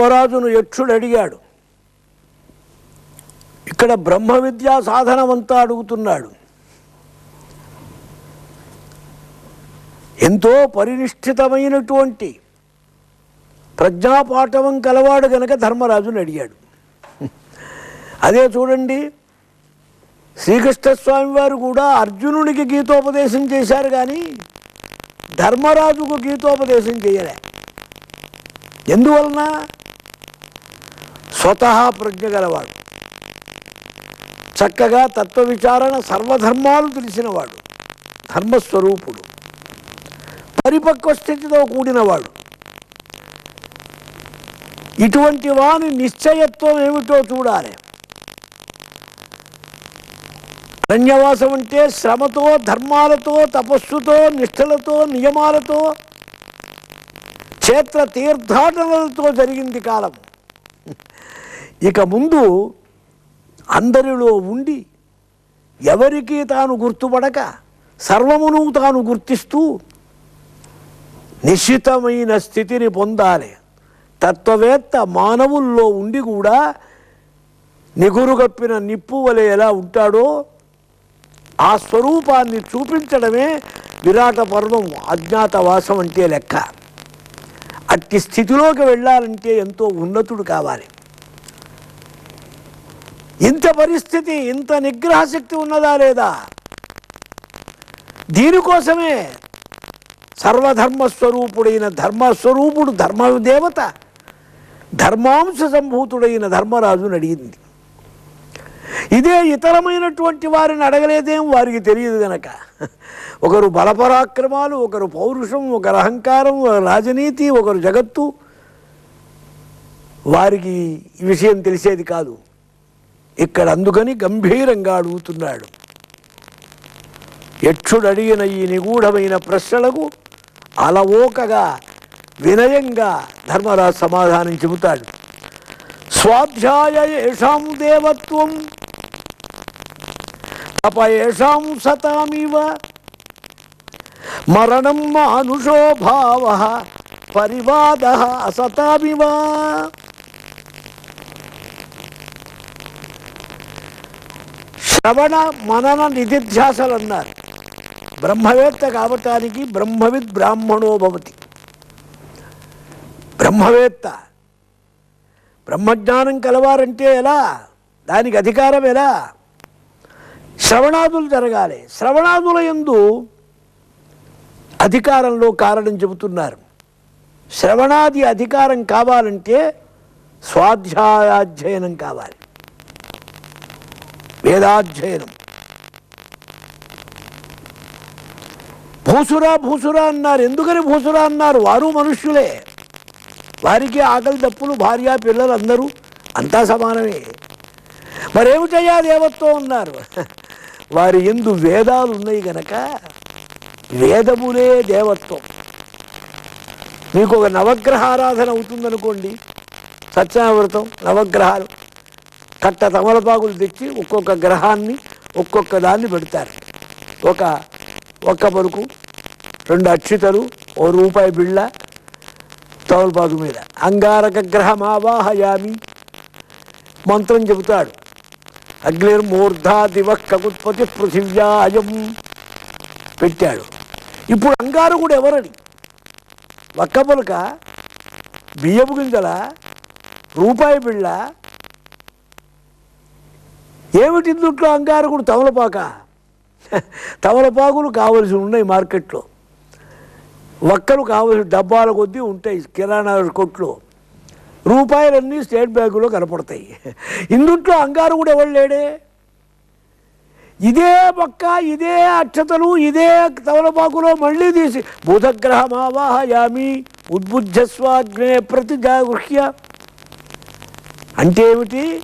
బ్రహ్మరాజును యక్షుడు అడిగాడు. ఇక్కడ బ్రహ్మ విద్యా సాధనమంతా అడుగుతున్నాడు. ఎంతో పరినిష్ఠితమైనటువంటి ప్రజ్ఞాపాఠవం కలవాడు గనక ధర్మరాజుని అడిగాడు. అదే చూడండి శ్రీకృష్ణస్వామి వారు కూడా అర్జునుడికి గీతోపదేశం చేశారు కానీ ధర్మరాజుకు గీతోపదేశం చేయలే. ఎందువలన? స్వతహా ప్రజ్ఞ గలవాడు. చక్కగా తత్వ విచారణ సర్వధర్మాలు తెలిసినవాడు. ధర్మస్వరూపుడు. పరిపక్వ స్థితితో కూడినవాడు. ఇటువంటి వాని నిశ్చయత్వం ఏమిటో చూడాలి. అరణ్యవాసం అంటే శ్రమతో ధర్మాలతో తపస్సుతో నిష్ఠలతో నియమాలతో క్షేత్ర తీర్థాటనలతో జరిగింది కాలం ఇక ముందు అందరిలో ఉండి ఎవరికి తాను గుర్తుపడక సర్వమును తాను గుర్తిస్తూ నిశ్చితమైన స్థితిని పొందాలి. తత్వవేత్త మానవుల్లో ఉండి కూడా నిగురుగప్పిన నిప్పు వలె ఎలా ఉంటాడో ఆ స్వరూపాన్ని చూపించడమే విరాట పర్వం అజ్ఞాతవాసం అంటే లెక్క. అట్టి స్థితిలోకి వెళ్ళాలంటే ఎంతో ఉన్నతుడు కావాలి. పరిస్థితి ఇంత నిగ్రహ శక్తి ఉన్నదా లేదా? దీనికోసమే సర్వధర్మస్వరూపుడైన ధర్మస్వరూపుడు ధర్మ దేవత ధర్మాంశ సంభూతుడైన ధర్మరాజుని అడిగింది. ఇదే ఇతరమైనటువంటి వారిని అడగలేదేం వారికి తెలియదు గనక. ఒకరు బలపరాక్రమాలు ఒకరు పౌరుషం ఒకరు అహంకారం ఒకరు రాజనీతి ఒకరు జగత్తు. వారికి ఈ విషయం తెలిసేది కాదు. ఇక్కడ అందుకని గంభీరంగా అడుగుతున్నాడు. యక్షుడడిగిన ఈ నిగూఢమైన ప్రశ్నలకు అలవోకగా వినయంగా ధర్మరాజు సమాధానం చెబుతాడు. స్వాధ్యాయ ఏషాం దేవత్వం తప ఏషాం సతామివ మరణం మానుషో భావ పరివాద అసతామివా. శ్రవణ మనన నిధిధ్యాసలు అన్నారు బ్రహ్మవేత్త కావటానికి బ్రహ్మవిద్ బ్రాహ్మణో భవతి. బ్రహ్మవేత్త. బ్రహ్మజ్ఞానం కలవారంటే ఎలా? దానికి అధికారం ఎలా? శ్రవణాదులు జరగాలి. శ్రవణాదుల ఎందు అధికారంలో కారణం చెబుతున్నారు. శ్రవణాది అధికారం కావాలంటే స్వాధ్యాయాధ్యయనం కావాలి. వేదాధ్యయనం. భూసురా భూసురా అన్నారు. ఎందుకని భూసురా అన్నారు? వారు మనుష్యులే. వారికి ఆకలి దప్పులు భార్య పిల్లలు అందరూ అంతా సమానమే. మరేమిటయ్యా దేవత్వం ఉన్నారు వారి ఎందు వేదాలు ఉన్నాయి గనక వేదములే దేవత్వం. మీకు ఒక నవగ్రహ ఆరాధన అవుతుందనుకోండి. సత్యనావ్రతం నవగ్రహాలు. కట్ట తమలపాకులు తెచ్చి ఒక్కొక్క గ్రహాన్ని ఒక్కొక్క దాన్ని పెడతారు. ఒక ఒక్క పలుకు రెండు అక్షితలు ఓ రూపాయి బిళ్ళ తమలపాకు మీద. అంగారక గ్రహమావాహయామి మంత్రం చెబుతాడు. అగ్నిర్మూర్ధా దివ కకుత్పతి పృథివ్యాయం పెట్టాడు. ఇప్పుడు అంగారకుడు ఎవరని? ఒక్క పలుక బియ్యపు గింజల రూపాయి బిళ్ళ ఏమిటి దుట్లో అంగారకుడు? తమలపాక. తమలపాకులు కావలసి ఉన్నాయి మార్కెట్లో. ఒక్కరు కావలసిన డబ్బాల కొద్దీ ఉంటాయి కిరాణా కొట్లు. రూపాయలన్నీ స్టేట్ బ్యాంకులో కనపడతాయి. ఇందుట్లో అంగారు కూడా ఎవరు లేడే? ఇదే పక్క ఇదే అక్షతలు ఇదే తమలపాకులో మళ్ళీ తీసి బుధగ్రహమావాహయామి ఉద్బుద్ధస్వాగ్నే ప్రతి జాగృహ్య అంటే ఏమిటి?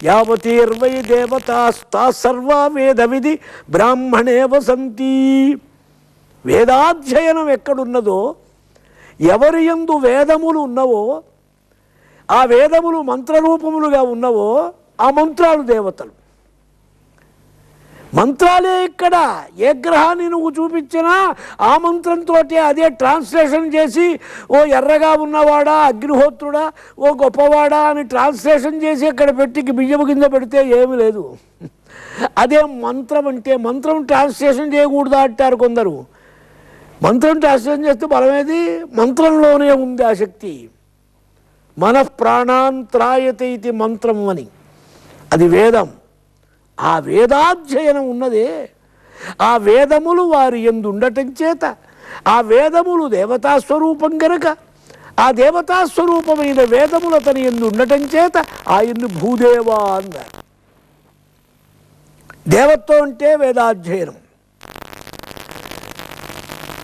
యావతీర్వై దేవతాస్తా సర్వా వేద విధి బ్రాహ్మణే వసంతి వేదాధ్యయనం ఎక్కడున్నదో ఎవరి ఎందు వేదములు ఉన్నవో ఆ వేదములు మంత్రరూపములుగా ఉన్నవో ఆ మంత్రాలు దేవతలు. మంత్రాలే ఇక్కడ. ఏ గ్రహాన్ని నువ్వు చూపించినా ఆ మంత్రంతో అదే ట్రాన్స్లేషన్ చేసి ఓ ఎర్రగా ఉన్నవాడా అగ్నిహోత్రుడా ఓ గొప్పవాడా అని ట్రాన్స్లేషన్ చేసి ఇక్కడ పెట్టి బియ్యము కింద పెడితే ఏమీ లేదు. అదే మంత్రం అంటే మంత్రం ట్రాన్స్లేషన్ చేయకూడదా అంటారు కొందరు. మంత్రం ట్రాన్స్లేషన్ చేస్తే బలమేది మంత్రంలోనే ఉంది ఆ శక్తి. మన ప్రాణాంత్రాయత ఇది మంత్రం అని. అది వేదం. ఆ వేదాధ్యయనం ఉన్నదే. ఆ వేదములు వారి ఎందు ఉండటం చేత ఆ వేదములు దేవతా స్వరూపం గనక ఆ దేవతా స్వరూపమైన వేదములు అతని ఎందు ఉండటం చేత ఆయన్ని భూదేవా అన్నారు. దేవత్వం అంటే వేదాధ్యయనం.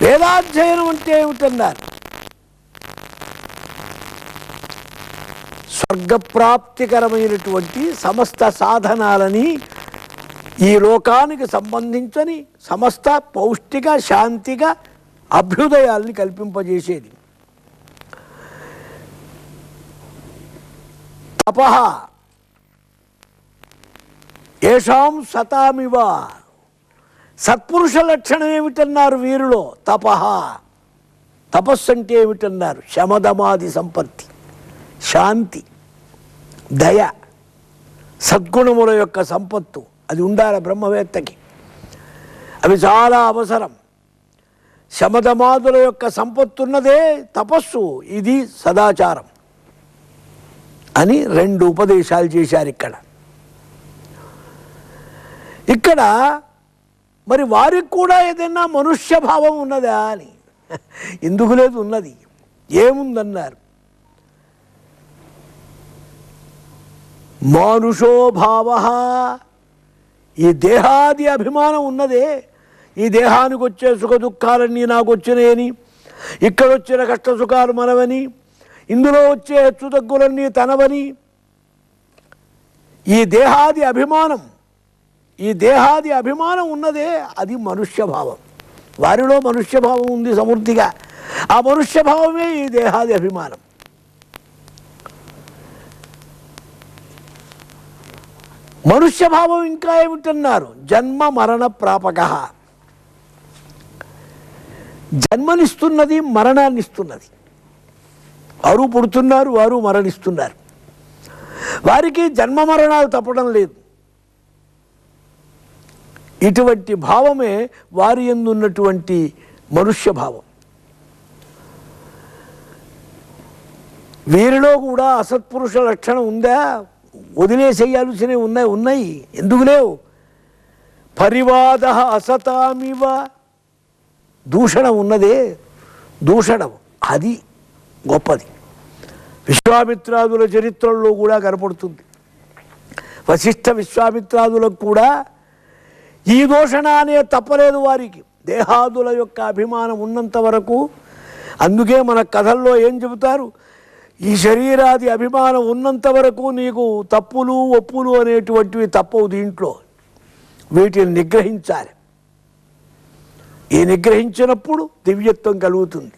వేదాధ్యయనం అంటే ఏమిటన్నారు? స్వర్గప్రాప్తికరమైనటువంటి సమస్త సాధనాలని ఈ లోకానికి సంబంధించని సమస్త పౌష్టిక శాంతిగా అభ్యుదయాల్ని కల్పింపజేసేది. తప. ఏషాం సతామివ. సత్పురుష లక్షణం ఏమిటన్నారు వీరిలో? తప. తపస్సు అంటే ఏమిటన్నారు? శమదమాది సంపత్తి శాంతి దయ సద్గుణముల యొక్క సంపత్తు. అది ఉండాలి బ్రహ్మవేత్తకి. అవి చాలా అవసరం. శమధమాదుల యొక్క సంపత్తున్నదే తపస్సు ఇది సదాచారం. అని రెండు ఉపదేశాలు చేశారు ఇక్కడ. ఇక్కడ మరి వారికి కూడా ఏదైనా మనుష్య భావం ఉన్నదా అని. ఎందుకు లేదు ఉన్నది. ఏముందన్నారు. మానుషోభావ ఈ దేహాది అభిమానం ఉన్నదే. ఈ దేహానికి వచ్చే సుఖ దుఃఖాలన్నీ నాకు వచ్చినాయని ఇక్కడ వచ్చిన కష్ట సుఖాలు మనవని ఇందులో వచ్చే హెచ్చు తగ్గులన్నీ తనవని. ఈ దేహాది అభిమానం ఈ దేహాది అభిమానం ఉన్నదే అది మనుష్యభావం. వారిలో మనుష్యభావం ఉంది సమృద్ధిగా. ఆ మనుష్యభావమే ఈ దేహాది అభిమానం. మనుష్యభావం ఇంకా ఏమిటన్నారు? జన్మ మరణ ప్రాపక. జన్మనిస్తున్నది మరణాన్ని ఇస్తున్నది వారు పుడుతున్నారు వారు మరణిస్తున్నారు. వారికి జన్మ మరణాలు తప్పడం లేదు. ఇటువంటి భావమే వారి ఎందున్నటువంటి మనుష్య భావం వీరిలో కూడా అసత్పురుష లక్షణం ఉందా? వదిలేసేయాల్సినవి ఉన్నాయి ఉన్నాయి. ఎందుకు లేవు? పరివాద అసతామివ. దూషణం ఉన్నదే. దూషణం. అది గొప్పది. విశ్వామిత్రాదుల చరిత్రల్లో కూడా కనపడుతుంది. వశిష్ఠ విశ్వామిత్రాదులకు కూడా ఈ దూషణ అనే తప్పలేదు వారికి. దేహాదుల యొక్క అభిమానం ఉన్నంత వరకు అందుకే మన కథల్లో ఏం చెబుతారు? ఈ శరీరాది అభిమానం ఉన్నంత వరకు నీకు తప్పులు ఒప్పులు అనేటువంటివి తప్పవు దీంట్లో. వీటిని నిగ్రహించాలి. ఈ నిగ్రహించినప్పుడు దివ్యత్వం కలుగుతుంది.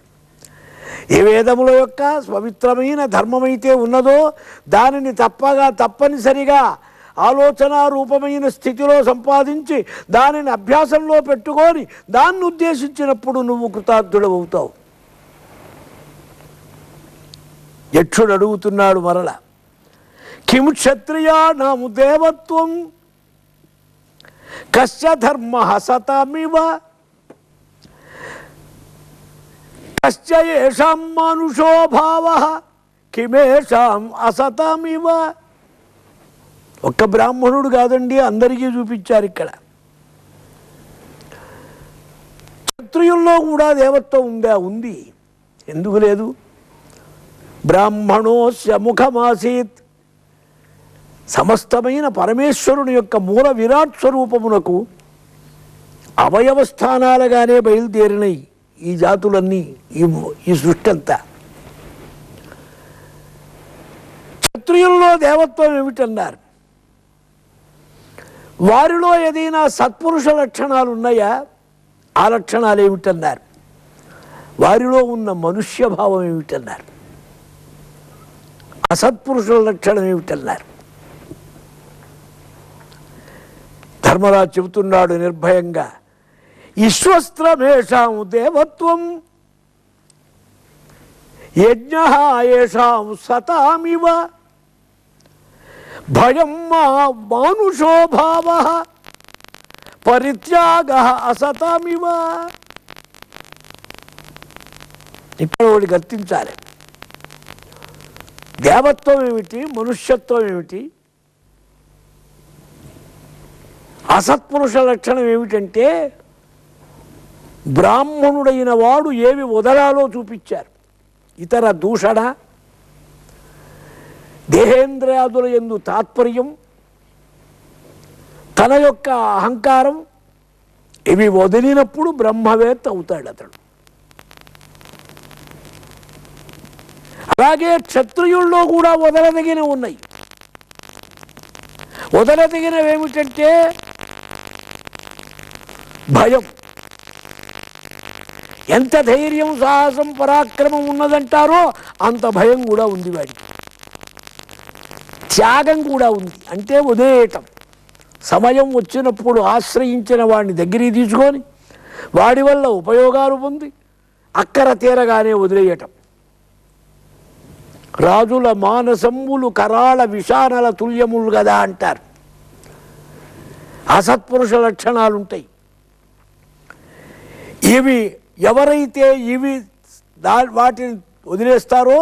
ఏ వేదముల యొక్క పవిత్రమైన ధర్మమైతే ఉన్నదో దానిని తప్పగా తప్పనిసరిగా ఆలోచన రూపమైన స్థితిలో సంపాదించి దానిని అభ్యాసంలో పెట్టుకొని దాన్ని ఉద్దేశించినప్పుడు నువ్వు కృతార్థుడవుతావు. యక్షుడు అడుగుతున్నాడు మరల కిం క్షత్రియా నాము దేవత్వం? కశ్చ ధర్మ సతమివ? కశ్చ ఏషాం మానుషో భావ? కిమేషాం అసతమివ? ఒక్క బ్రాహ్మణుడు కాదండి అందరికీ చూపించారు ఇక్కడ. క్షత్రియుల్లో కూడా దేవత్వం ఉందా? ఉంది. ఎందుకు లేదు? బ్రాహ్మణోస్య ముఖమాసీత్. సమస్తమైన పరమేశ్వరుని యొక్క మూల విరాట్ స్వరూపమునకు అవయవ స్థానాలుగానే బయలుదేరినాయి ఈ జాతులన్నీ ఈ ఈ సృష్టి అంతా క్షత్రియుల్లో దేవత్వం ఏమిటన్నారు? వారిలో ఏదైనా సత్పురుష లక్షణాలు ఉన్నాయా ఆ లక్షణాలు ఏమిటన్నారు వారిలో ఉన్న మనుష్యభావం ఏమిటన్నారు? అసత్పురుషుల లక్షణం ఏమిటన్నారు? ధర్మరాజు చెబుతున్నాడు నిర్భయంగా ఈశ్వస్త్రమేషాం దేవత్వం యజ్ఞ ఏషాం సతామివ భయం మా మానుషోభావ పరిత్యాగ అసతామివ. ఇక్కడ ఒకటి గర్తించాలి. దేవత్వం ఏమిటి? మనుష్యత్వం ఏమిటి? అసత్పురుష లక్షణం ఏమిటంటే బ్రాహ్మణుడైన వాడు ఏవి వదలాలో చూపించారు. ఇతర దూషణ దేహేంద్రయాదుల ఎందు తాత్పర్యం తన యొక్క అహంకారం ఇవి వదిలినప్పుడు బ్రహ్మవేత్త అవుతాడు అతడు. అలాగే క్షత్రియుల్లో కూడా వదలదగినవి ఉన్నాయి. వదలదగినవి ఏమిటంటే భయం. ఎంత ధైర్యం సాహసం పరాక్రమం ఉన్నదంటారో అంత భయం కూడా ఉంది వాడికి. త్యాగం కూడా ఉంది. అంటే వదిలేయటం సమయం వచ్చినప్పుడు ఆశ్రయించిన వాడిని దగ్గరికి తీసుకొని వాడి వల్ల ఉపయోగాలు పొంది అక్కర తీరగానే వదిలేయటం. రాజుల మానసంబులు కరాళ విషానల తుల్యములు కదా అంటారు. అసత్పురుష లక్షణాలు ఉంటాయి ఇవి ఎవరైతే ఇవి దా వాటిని వదిలేస్తారో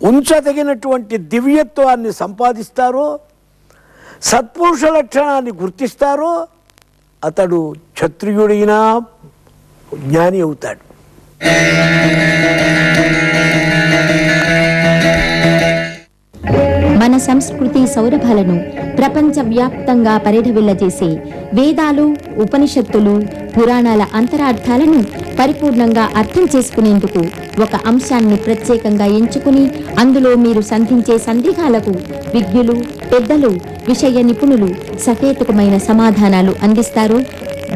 ఉంచదగినటువంటి దివ్యత్వాన్ని సంపాదిస్తారో సత్పురుష లక్షణాన్ని గుర్తిస్తారో అతడు క్షత్రియుడైనా జ్ఞాని అవుతాడు. మన సంస్కృతి సౌరభాలను ప్రపంచవ్యాప్తంగా పరిఢవిల్లజేసే వేదాలు ఉపనిషత్తులు పురాణాల అంతరార్థాలను పరిపూర్ణంగా అర్థం చేసుకునేందుకు ఒక అంశాన్ని ప్రత్యేకంగా ఎంచుకుని అందులో మీరు సంధించే సందేహాలకు విజ్ఞులు పెద్దలు విషయ నిపుణులు సహేతుకమైన సమాధానాలు అందిస్తారు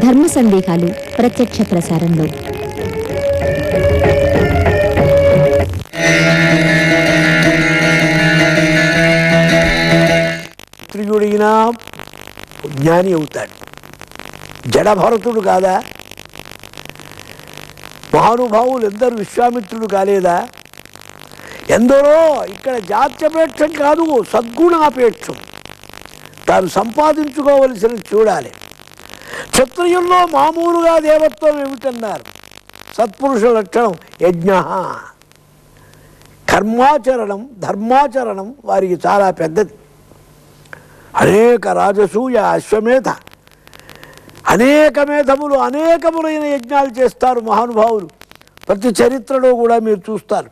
ధర్మ సందేహాలు ప్రత్యక్ష ప్రసారంలో. అయినా జ్ఞాని అవుతాడు. జడభరతుడు కాదా? మహానుభావులు ఎందరు విశ్వామిత్రుడు కాలేదా? ఎందరో ఇక్కడ జాత్యపేక్షం కాదు సద్గుణాపేక్షం. తాను సంపాదించుకోవలసిన చూడాలి. క్షత్రియుల్లో మామూలుగా దేవత్వం ఏమిటన్నారు? సత్పురుష లక్షణం యజ్ఞ. కర్మాచరణం ధర్మాచరణం వారికి చాలా పెద్దది. అనేక రాజసూయ అశ్వమేధ. అనేక మేధములు అనేకములైన యజ్ఞాలు చేస్తారు మహానుభావులు. ప్రతి చరిత్రలో కూడా మీరు చూస్తారు.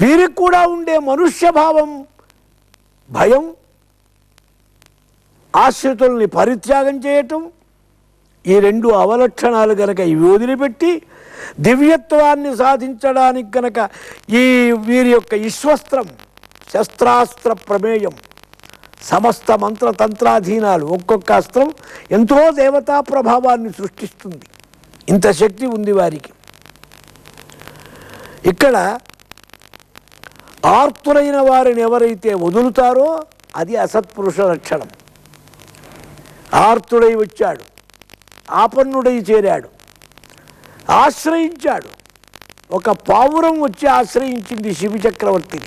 వీరికి కూడా ఉండే మనుష్య భావం భయం ఆశ్రితుల్ని పరిత్యాగం చేయటం ఈ రెండు అవలక్షణాలు కనుక ఇవి వదిలిపెట్టి దివ్యత్వాన్ని సాధించడానికి గనక ఈ వీరి యొక్క విశ్వస్త్రం శస్త్రాస్త్ర ప్రమేయం సమస్త మంత్రతంత్రాధీనాలు ఒక్కొక్క అస్త్రం ఎంతో దేవతా ప్రభావాన్ని సృష్టిస్తుంది. ఇంత శక్తి ఉంది వారికి. ఇక్కడ ఆర్తులైన వారిని ఎవరైతే వదులుతారో అది అసత్పురుష లక్షణం. ఆర్తుడై వచ్చాడు. ఆపన్నుడై చేరాడు. ఆశ్రయించాడు. ఒక పావురం వచ్చి ఆశ్రయించింది శివ చక్రవర్తిని.